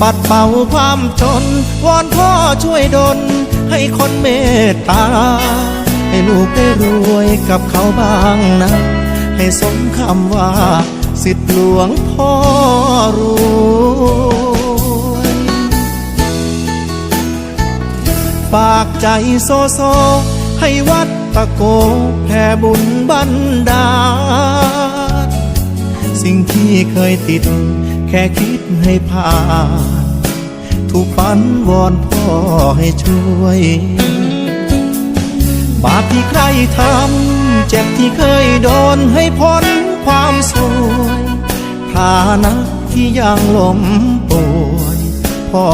ปัดเป่าความจน วอนพ่อช่วยดลให้คนเมตตา ให้ลูกได้รวยกับเขาบ้างนะ ให้สมคำว่า สิทธิหลวงพ่อรวยฝากใจโซโซ ให้วัดตะโกแผ่บุญบันดาลสิ่งที่เคยติด แค่คิดให้ผ่านถูกฝันวอนพ่อให้ช่วย บาปที่ใครทำ เจ็บที่เคยโดนให้พ้นความสวยฐานะที่ยังล้มป่วยพ่อ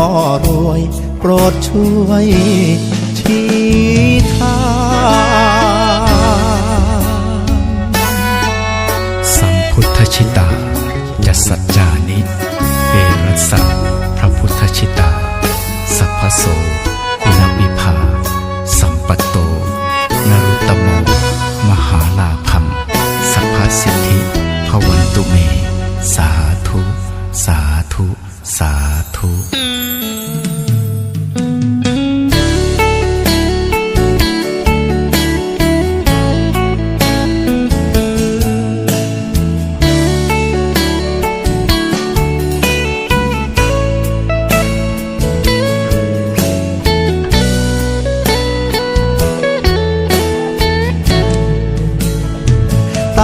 รวยโปรดช่วยชี้ทาง พุทธชิตา สัพพโสกุณวิภา สัมปัตโต นรุตตโม มหาลาภัมสัพพสิทธิพวันตุเม สาธุ สาธุ สาธุ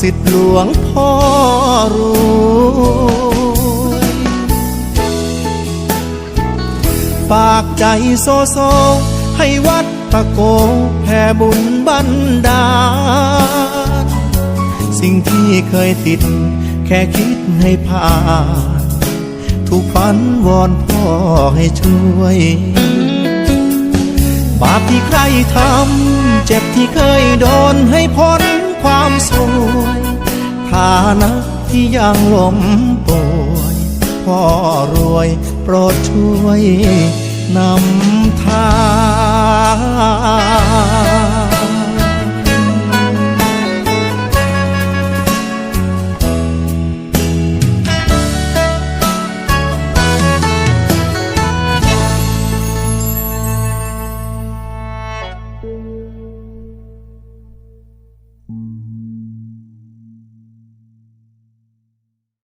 สิทธิหลวงพ่อรวยฝากใจโซโซ ให้วัดตะโกแผ่บุญบันดาลสิ่งที่เคยติด แค่คิดให้ผ่านถูกฝันวอนพ่อให้ช่วย บาปที่ใครทำ เจ็บที่เคยโดนให้พ้น ความสวยฐานะที่ยังล้มป่วยพ่อรวยโปรดช่วยนำทาง